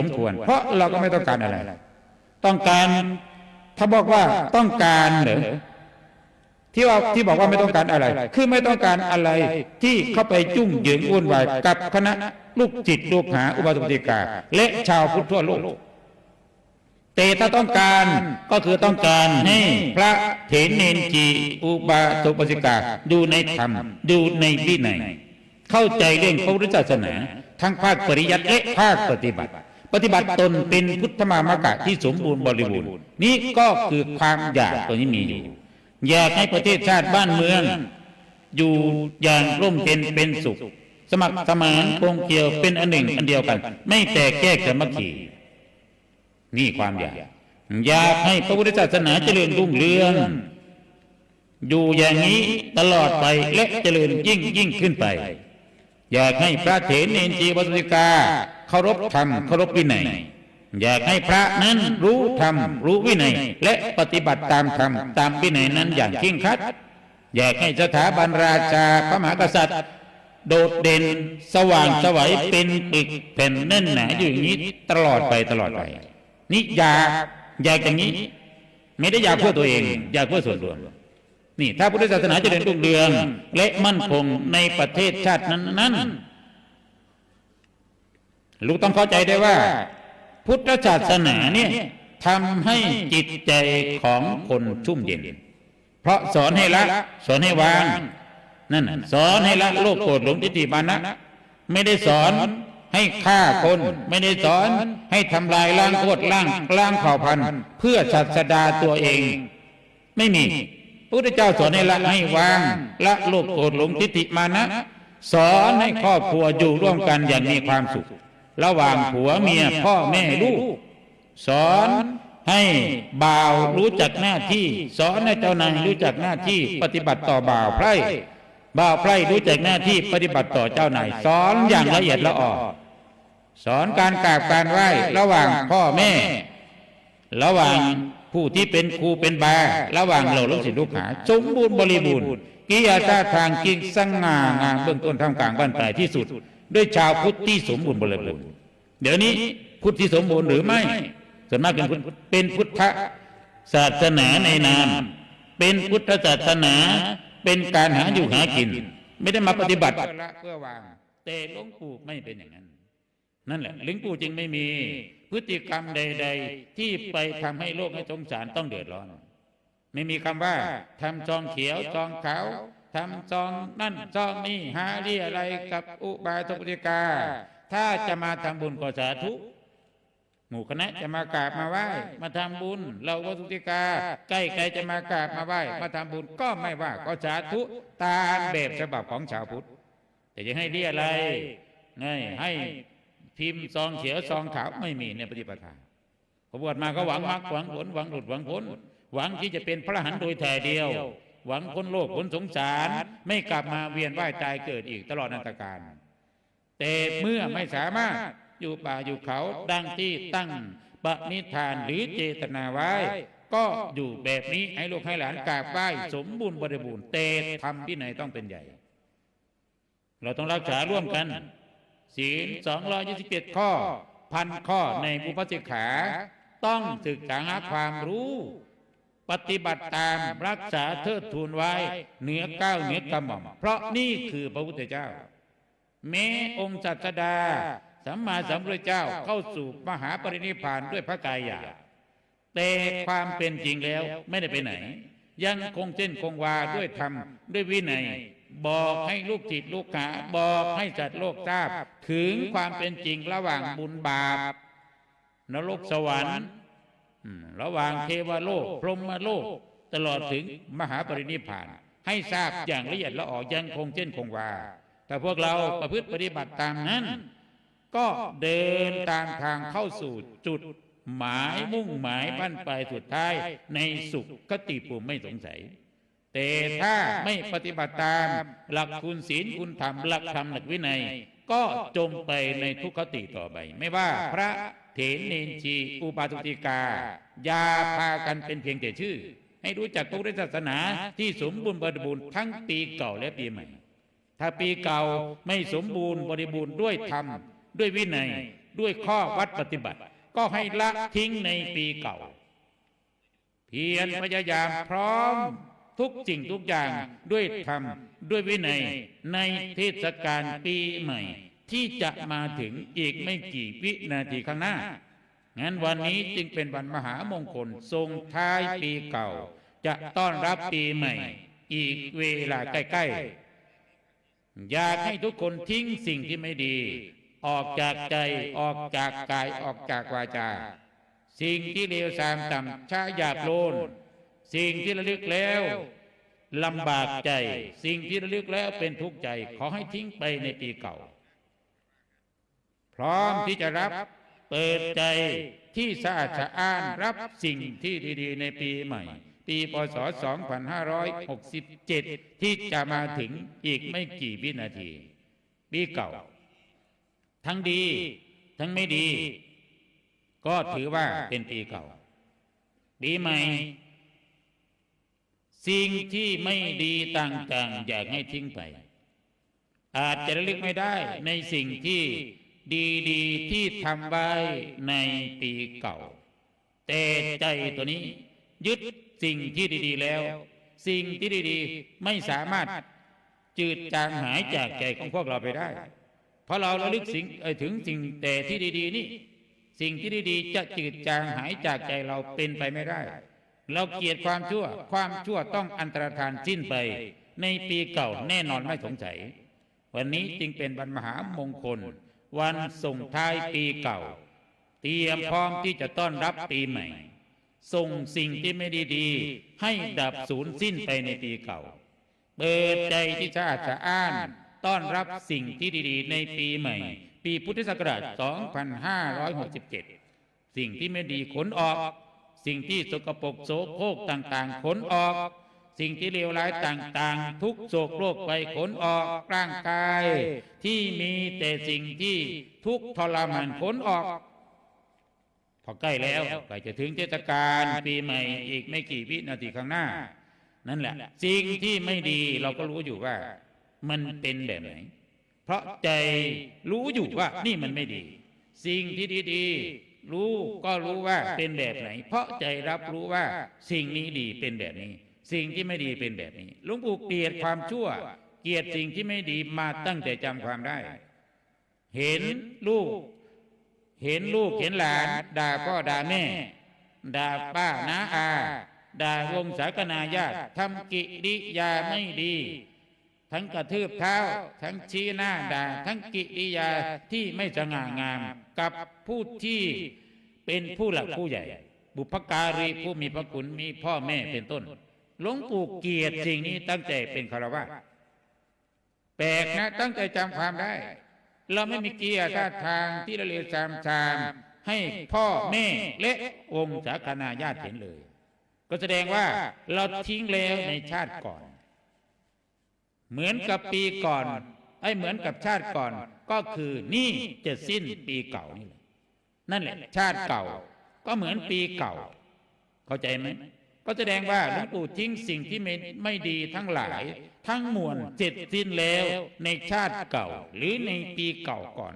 สมควร เพราะเราก็ไม่ต้องการอะไร ต้องการ ถ้าบอกว่าต้องการเหรอที่ว่าที่บอกว่าไม่ต้องการอะไร คือไม่ต้องการอะไรที่เข้าไปจุ่งเหยิงวุ่นวายกับคณะลูกจิตลูกหาอุบาสกอุบาสิกา และชาวพุทธทั่วโลกแต่ถ้าต้องการก็คือต้องการให้พระเถรเนนจีอุบาสกอุบาสิกาดูในธรรมดูในวินัยเข้าใจเรื่องพระพุทธศาสนา ทั้งภาคปริยัติและภาคปฏิบัติ ปฏิบัติตนเป็นพุทธมามกะที่สมบูรณ์บริบูรณ์นี่ก็คือความอยากตัวนี้มีอยู่อยากให้ประเทศชาติบ้านเมือง อยู่อย่างร่มเย็นเป็นสุข สมัครสมานคงเกี่ยวเป็นอันหนึ่งอันเดียวกัน ไม่แตกแยกสามัคคีนี่ความอยากอยากให้พระพุทธศาสนาเจริญรุ่งเรืองอยู่อย่างนี้ตลอดไปและเจริญยิ่งยิ่งขึ้นไป อยากให้พระเถรเนนจีวัสิกา เคารพธรรมเคารพวินัยอยากให้พระนั้นรู้ธรรมรู้วินัย และปฏิบัติตามธรรมตามวินัยนั้นอย่างเคร่งครัดอยากให้สถาบันราชาพระมหากษัตริย์ โดดเด่นสว่างสวัยเป็นปึกแผ่นแน่นหนาอยู่อย่างนี้ตลอดไปตลอดไปนี่อยากอยากอย่างนี้ ไม่ได้อยากเพื่อตัวเอง อยากเพื่อส่วนรวมนี่ถ้าพุทธศาสนาจะเดินรุ่งเรือง และมั่นคงในประเทศชาตินั้นๆ ลูกต้องเข้าใจได้ว่า พุทธศาสนาเนี่ยทำให้จิตใจของคนชุ่มเย็น เพราะสอนให้ละ สอนให้วางนั่นสอนให้ละโลภโกรธหลงทิฏฐิมานะ ไม่ได้สอนให้ฆ่าคน ไม่ได้สอนให้ทำลายล้างโคตรล้างล้างเผ่าพันธุ์ เพื่อศาสดาตัวเอง ไม่มีพระพุทธเจ้าสอนให้ละให้วางละโลภโกรธหลงทิฏฐิมานะ สอนให้ครอบครัวอยู่ร่วมกันอย่างมีความสุข ระหว่างผัวเมียพ่อแม่ลูก สอนให้บ่าวรู้จักหน้าที่ สอนให้เจ้านายรู้จักหน้าที่ ปฏิบัติต่อบ่าวไพร่บ่าวไพร่รู้จักหน้าที่ปฏิบัติต่อเจ้านายสอนอย่างละเอียดละออสอนการกราบการไหว้ระหว่างพ่อแม่ ระหว่างผู้ที่เป็นครูเป็นบาระหว่างเหล่าลูกศิษย์ลูกหาสมบูรณ์บริบูรณ์กิริยาท่าทางจริงสง่างามเบื้องต้นท่ามกลางบ้านปลายที่สุด ด้วยชาวพุทธที่สมบูรณ์บริบูรณ์ เดี๋ยวนี้พุทธที่สมบูรณ์หรือไม่ส่วนมากเป็นพุทธเป็นพุทธศาสนาในนาม เป็นพุทธศาสนา เป็นการหาอยู่หากิน ไม่ได้มาปฏิบัติเพื่อละเพื่อวางแต่หลวงปู่ไม่เป็นอย่างนั้น นั่นแหละหลวงปู่จึงไม่มีพฤติกรรมใด ๆ ที่ไปทำให้โลกให้สงสารต้องเดือดร้อน ไม่มีคำว่าทำจองเขียวจองขาวทำจองนั่นจองนี่หาเรียอะไรกับอุบาสกอุบาสิกา ถ้าจะมาทำบุญก็สาธุหมู่คณะจะมากราบมาไหว้มาทำบุญ เราวัตุติกา ใกล้ใครจะมากราบมาไหว้มาทำบุญก็ไม่ว่าก็สาธุตามแบบฉบับของชาวพุทธแต่จะให้เรียอะไรไงให้พิมพ์ซองเขียวซองขาวไม่มีในปฏิปทาพอบวชมาก็หวังมรรคหวังผลหวังหลุดหวังพ้นหวังที่จะเป็นพระอรหันต์โดยแท้เดียว หวังพ้นโลกพ้นสงสาร ไม่กลับมาเวียนว่ายตายเกิดอีกตลอดนันตการ แต่เมื่อไม่สามารถอยู่ป่าอยู่เขาดังที่ตั้งปณิธานหรือเจตนาไว้ ก็อยู่แบบนี้ให้ลูกให้หลานกราบไหว้สมบูรณ์บริบูรณ์แต่ทำที่ไหนต้องเป็นใหญ่ เราต้องรักษาร่วมกัน ศีล227ข้อ พันข้อในบุพสิกขา ต้องศึกษาหาความรู้ ปฏิบัติตามรักษาเทิดทูนไว้เหนือเก้าวเหนือกระหม่อมเพราะนี่คือพระพุทธเจ้า แม้องค์จัตดาสัมมาสัมพุทธเจ้าเข้าสู่มหาปรินิพานด้วยพระกายหยาบแต่ความเป็นจริงแล้วไม่ได้ไปไหน ยังคงเส้นคงวาด้วยธรรมด้วยวินัย บอกให้ลูกจิตลูกหาบอกให้จัดโลกทราบ ถึงความเป็นจริงระหว่างบุญบาปนรกสวรรค์ระหว่างเทวโลก พรหมโลก ตลอดถึงมหาปรินิพพาน ให้ทราบอย่างละเอียดละออยังคงเส้นคงวา แต่พวกเราประพฤติปฏิบัติตามนั้น ก็เดินตามทางเข้าสู่จุดหมายมุ่งหมายบั้นปลายสุดท้ายในสุขคติภูมิไม่สงสัย แต่ถ้าไม่ปฏิบัติตาม หลักคุณศีลคุณธรรมหลักธรรมหลักวินัย ก็จมไปในทุกขติต่อไป ไม่ว่าพระเถรเนนชี อุปาตุติกาอย่าพากันเป็นเพียงแต่ชื่อ ให้รู้จักพระพุทธศาสนาที่สมบูรณ์บริบูรณ์ทั้งปีเก่าและปีใหม่ ถ้าปีเก่าไม่สมบูรณ์บริบูรณ์ด้วยธรรม ด้วยวินัย ด้วยข้อวัดปฏิบัติ ก็ให้ละทิ้งในปีเก่า เพียรพยายามพร้อมทุกสิ่งทุกอย่างด้วยธรรม ด้วยวินัยในเทศกาลปีใหม่ ที่จะมาถึงอีกไม่กี่วินาทีข้างหน้างั้นวันนี้จึงเป็นวันมหามงคลทรงท้ายปีเก่า จะต้อนรับปีใหม่ อีกเวลาใกล้ ๆ อยากให้ทุกคนทิ้งสิ่งที่ไม่ดี ออกจากใจออกจากกายออกจากวาจา สิ่งที่เลวทรามต่ำช้าหยาบโลน สิ่งที่ระลึกแล้วลำบากใจ สิ่งที่ระลึกแล้วเป็นทุกข์ใจ ขอให้ทิ้งไปในปีเก่า พร้อมที่จะรับเปิดใจที่สะอาดสะอ้านรับสิ่งที่ดีๆในปีใหม่ ปีพศ 2567 ที่จะมาถึงอีกไม่กี่วินาที ปีเก่า ทั้งดีทั้งไม่ดี ก็ถือว่าเป็นปีเก่า ปีใหม่ สิ่งที่ไม่ดีต่างๆ อยากให้ทิ้งไป อาจจะระลึกไม่ได้ในสิ่งที่ดีๆที่ทำไว้ในปีเก่า แต่ใจตัวนี้ยึด สิ่งที่ดีๆแล้ว สิ่งที่ดีๆไม่สามารถจืดจางหายจากใจของพวกเราไปได้ เพราะเราระลึกสิ่งเอ่ยถึงสิ่งแต่ที่ดี ๆ นี่ สิ่งที่ดีๆ จะจืดจางหายจากใจเราเป็นไปไม่ได้ เราเกลียดความชั่ว ความชั่วต้องอันตรธานสิ้นไป ในปีเก่าแน่นอนไม่สงสัย วันนี้จึงเป็นวันมหามงคล วันส่งท้ายปีเก่า เตรียมพร้อมที่จะต้อนรับปีใหม่ ส่งสิ่งที่ไม่ดีๆ ให้ดับสูญสิ้นไปในปีเก่า เปิดใจที่สะอาดสะอ้าน ต้อนรับสิ่งที่ดีๆ ในปีใหม่ ปีพุทธศักราช 2567 สิ่งที่ไม่ดีขนออก สิ่งที่สกปรกโสโครกต่างๆ ขนออก สิ่งที่เลวร้ายต่างๆ ทุกโศกโรคไปขนออกร่างกาย ที่มีแต่สิ่งที่ทุกทรมานขนออก พอใกล้แล้วใกล้จะถึงเทศกาลปีใหม่อีกไม่กี่วินาทีข้างหน้า นั่นแหละ สิ่งที่ไม่ดีเราก็รู้อยู่ว่า มันเป็นแบบไหน เพราะใจรู้อยู่ว่านี่มันไม่ดี สิ่งที่ดีๆรู้ก็รู้ว่าเป็นแบบไหน เพราะใจรับรู้ว่าสิ่งนี้ดีเป็นแบบนี้ สิ่งที่ไม่ดีเป็นแบบนี้หลุงปู่เกลียดความชั่ว เกลียดสิ่งที่ไม่ดีมาตั้งแต่จำความได้ เห็นลูก เห็นลูกเห็นหลาน ด่าพ่อด่าแม่ ด่าป้าน้าอา ด่าวงศาคณาญาติทำกิริยาไม่ดี ทั้งกระทืบเท้า ทั้งชี้หน้าด่า ทั้งกิริยาที่ไม่สง่างาม กับผู้ที่เป็นผู้หลักผู้ใหญ่ บุพการีผู้มีพระคุณมีพ่อแม่เป็นต้นหลวงปู่เกียรติสิ่งนี้ตั้งใจเป็นคารวะแปลกนะตั้งใจจำความได้ เราไม่มีเกียรติท่าทางที่ละเลวซามชาม ให้พ่อแม่และวงศาคณาญาติเห็นเลย ก็แสดงว่าเราทิ้งแล้วในชาติก่อน เหมือนกับปีก่อนไอ้เหมือนกับชาติก่อน ก็คือนี่จะสิ้นปีเก่านี่แหละนั่นแหละ ชาติเก่า ก็เหมือนปีเก่า เข้าใจไหม ก็แสดงว่าหลวงปู่ทิ้งสิ่งที่ไม่ไม่ดีทั้งหลาย ทั้งมวลเสร็จสิ้นแล้วในชาติเก่า หรือในปีเก่าก่อน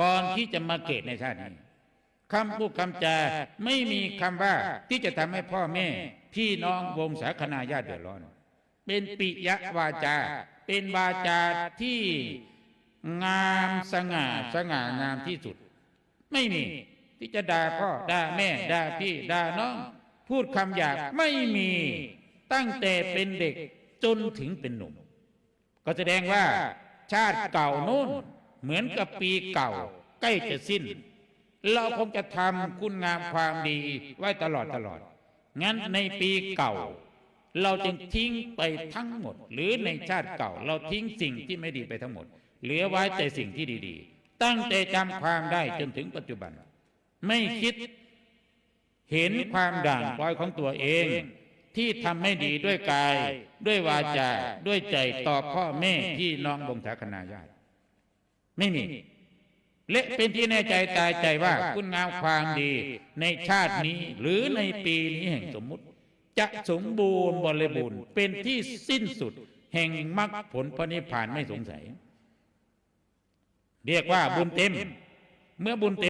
ก่อนที่จะมาเกิดในชาตินี้คำพูดคำจาไม่มีคำว่าที่จะทำให้พ่อแม่ พี่น้องวงศาคณาญาติเดือดร้อน เป็นปิยวาจา เป็นวาจาที่งามสง่าสง่างามที่สุด ไม่มีที่จะด่าพ่อด่าแม่ด่าพี่ด่าน้อง พูดคำหยาบไม่มีตั้งแต่เป็นเด็กจนถึงเป็นหนุ่ม ก็แสดงว่า ชาติเก่าโน้นเหมือนกับปีเก่า ใกล้จะสิ้น เราคงจะทำคุณงามความดีไว้ตลอดตลอด งั้นในปีเก่า เราจึงทิ้งไปทั้งหมด หรือในชาติเก่า เราทิ้งสิ่งที่ไม่ดีไปทั้งหมด เหลือไว้แต่สิ่งที่ดี ๆ ตั้งแต่จำความได้จนถึงปัจจุบัน ไม่คิด เห็นความด่างพร้อยของตัวเอง ที่ทำไม่ดีด้วยกาย ด้วยวาจา ด้วยใจต่อพ่อแม่พี่น้องบงศาคณาญาติไม่มีและเป็นที่แน่ใจตายใจว่าคุณงามความดีในชาตินี้หรือในปีนี้แห่งสมมุติ จะสมบูรณ์บริบูรณ์เป็นที่สิ้นสุด แห่งมรรคผลพระนิพพานไม่สงสัย เรียกว่าบุญเต็ม เมื่อบุญเต็ม